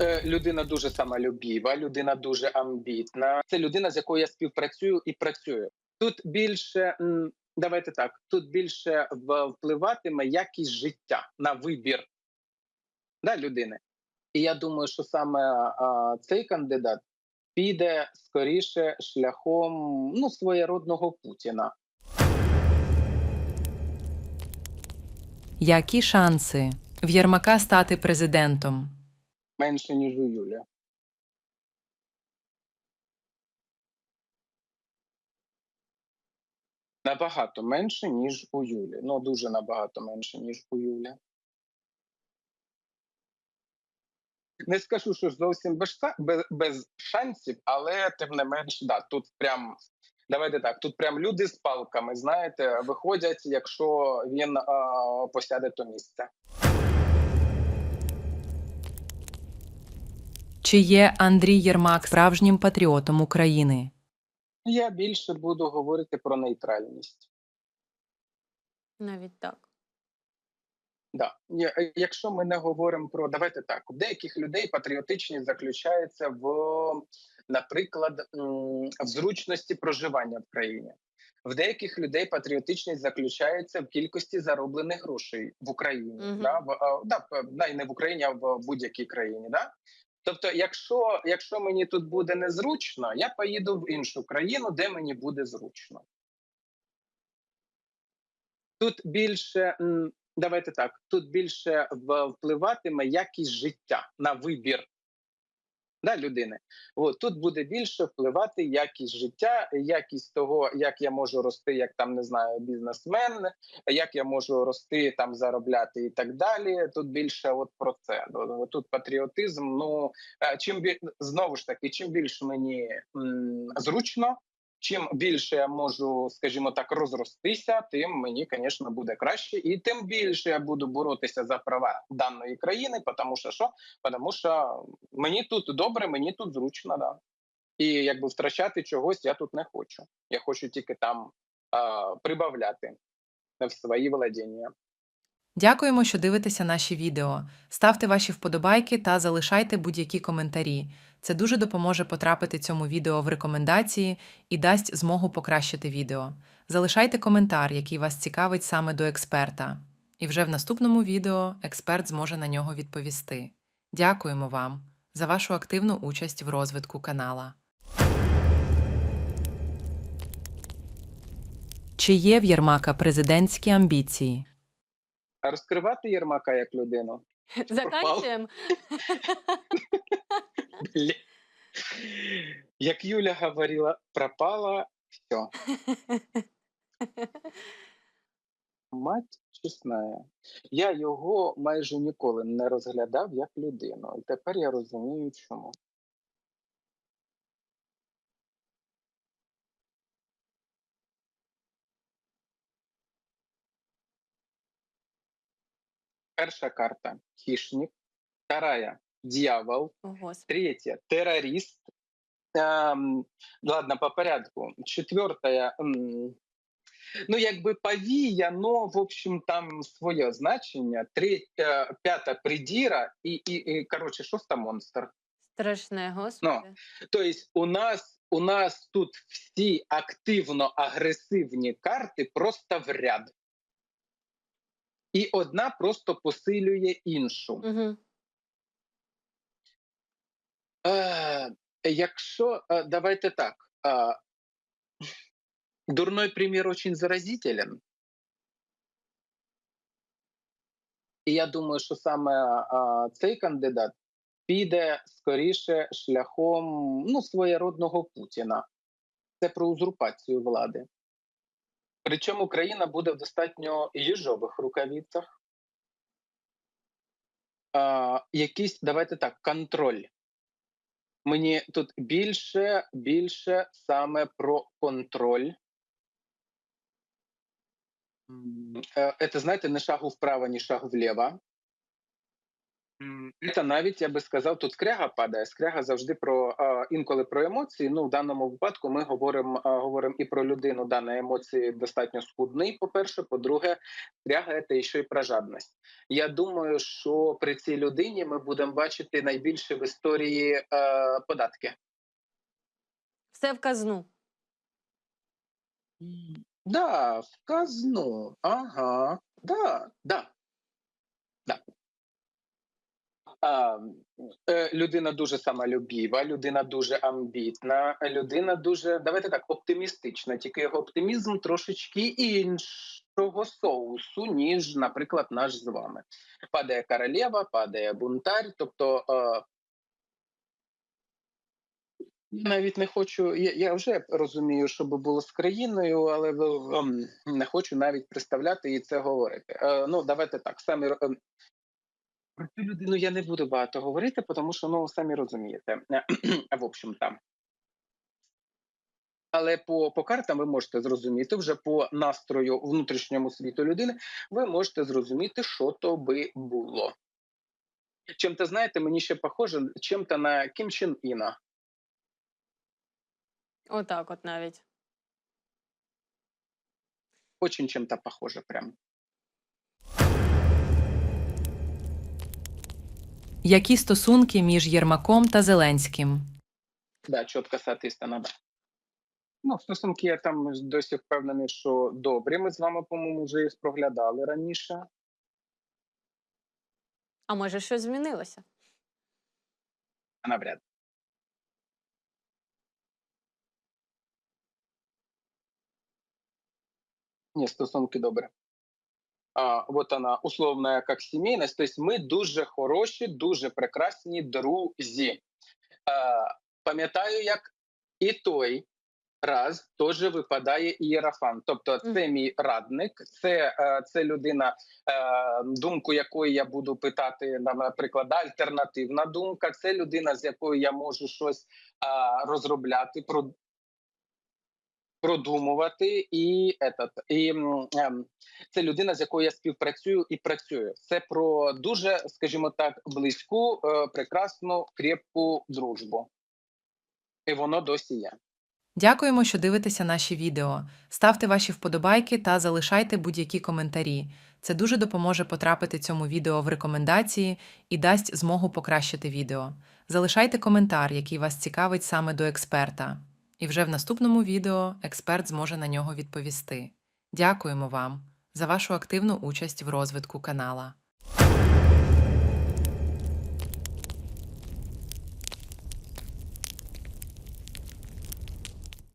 е, людина дуже самолюбіва, людина дуже амбітна. Це людина, з якою я співпрацюю і працюю. Тут більше давайте так. Тут більше впливатиме якість життя на вибір да, людини. І я думаю, що саме а, цей кандидат піде скоріше шляхом ну своєродного Путіна. Які шанси в Єрмака стати президентом? Менше ніж у Юлі. Набагато менше, ніж у Юлі. Ну, дуже набагато менше, ніж у Юлі. Не скажу, що зовсім без, без, без шансів, але тим не менш, да, тут прям. Давайте так, тут прям люди з палками, знаєте, виходять, якщо він а, посяде то місце. Чи є Андрій Єрмак справжнім патріотом України? Я більше буду говорити про нейтральність. Навіть так. Да. Якщо ми не говоримо про давайте так, у деяких людей патріотичність заключається в, наприклад, в зручності проживання в країні. В деяких людей патріотичність заключається в кількості зароблених грошей в Україні. Мгм. Да? В, да, не в Україні, а в будь-якій країні. Да? Тобто, якщо, якщо мені тут буде незручно, я поїду в іншу країну, де мені буде зручно. Тут більше давайте так. Тут більше впливатиме якість життя на вибір да, людини. От тут буде більше впливати якість життя, якість того, як я можу рости, як там не знаю, бізнесмен, як я можу рости, там заробляти і так далі. Тут більше от про це. Тут патріотизм. Ну е, чим знову ж таки, чим більше мені м, зручно. Чим більше я можу, скажімо так, розростися, тим мені, звісно, буде краще, і тим більше я буду боротися за права даної країни, тому що що? Тому що мені тут добре, мені тут зручно, да. І якби втрачати чогось я тут не хочу. Я хочу тільки там а, прибавляти в свої володіння. Дякуємо, що дивитеся наші відео. Ставте ваші вподобайки та залишайте будь-які коментарі. Це дуже допоможе потрапити цьому відео в рекомендації і дасть змогу покращити відео. Залишайте коментар, який вас цікавить саме до експерта. І вже в наступному відео експерт зможе на нього відповісти. Дякуємо вам за вашу активну участь в розвитку канала. Чи є в Єрмака президентські амбіції? Розкривати Єрмака як людину. Заканчуємо. Як Юля говорила, пропала все. Мать чесна. Я його майже ніколи не розглядав як людину. І тепер я розумію, чому. Перша карта хищник, вторая дьявол, О, Господи. третья террорист. Эм, ладно, по порядку. Четвертая. м, Ну, якби повія, но, в общем, там своє значення. Третя, п'ята придіра і, і, і коротше, шоста монстр. Страшне, господи. Тобто, у нас у нас тут всі активно агресивні карти просто в ряд. І одна просто посилює іншу. Угу. Е, якщо е, давайте так. Е, дурной пример очень заразителен. І я думаю, що саме е, цей кандидат піде скоріше шляхом ну, своєродного Путіна. Це про узурпацію влади. Причому країна буде в достатньо їжових рукавицях. Е, якийсь, давайте так, контроль. Мені тут більше, більше саме про контроль. Е, Це, знаєте, не шагу вправо, ні шагу вліво. Це навіть я би сказав, тут скряга падає. Скряга завжди про інколи про емоції. Ну в даному випадку ми говоримо говоримо і про людину. Да, на емоції достатньо скудний. По перше, по-друге, скряга це ще й про жадність. Я думаю, що при цій людині ми будемо бачити найбільше в історії е, податки. Все в казну. Да, в казну. Ага, да, да. да. Е, людина дуже самолюбіва, людина дуже амбітна, людина дуже, давайте так, оптимістична. Тільки його оптимізм трошечки іншого соусу, ніж, наприклад, наш з вами. Падає королева, падає бунтарь, тобто. Е, я навіть не хочу. Я, я вже розумію, що би було з країною, але не хочу навіть представляти і це говорити. Е, ну, давайте так. Самі ем, про цю людину я не буду багато говорити, тому що ну самі розумієте. В общем там. Але по, по картам ви можете зрозуміти вже по настрою внутрішньому світу людини, ви можете зрозуміти, що то би було. Чим-то, знаєте, мені ще похоже чим-то на Кім Чен Іна. Отак, от навіть. Очень чем-то похоже прям. Які стосунки між Єрмаком та Зеленським? Да, чітко соответственно, да. Ну, стосунки я там досі впевнений, що добрі. Ми з вами, по-моєму, вже їх проглядали раніше. А може щось змінилося? Навряд. Ні, стосунки добре. А, вот она, условная как семейность. То есть ми дуже хороші, дуже прекрасні друзі. А, пам'ятаю, як і той раз теж випадає ієрафан. Тобто, це мій радник, це, е, це людина, е, думку якої я буду питати, наприклад, альтернативна думка. Це людина, з якою я можу щось розробляти, продумувати, і, этот, і ем, це людина, з якою я співпрацюю і працюю. Це про дуже, скажімо так, близьку, е, прекрасну, крепку дружбу. І воно досі є. Дякуємо, що дивитеся наші відео. Ставте ваші вподобайки та залишайте будь-які коментарі. Це дуже допоможе потрапити цьому відео в рекомендації і дасть змогу покращити відео. Залишайте коментар, який вас цікавить саме до експерта. І вже в наступному відео експерт зможе на нього відповісти. Дякуємо вам за вашу активну участь в розвитку канала.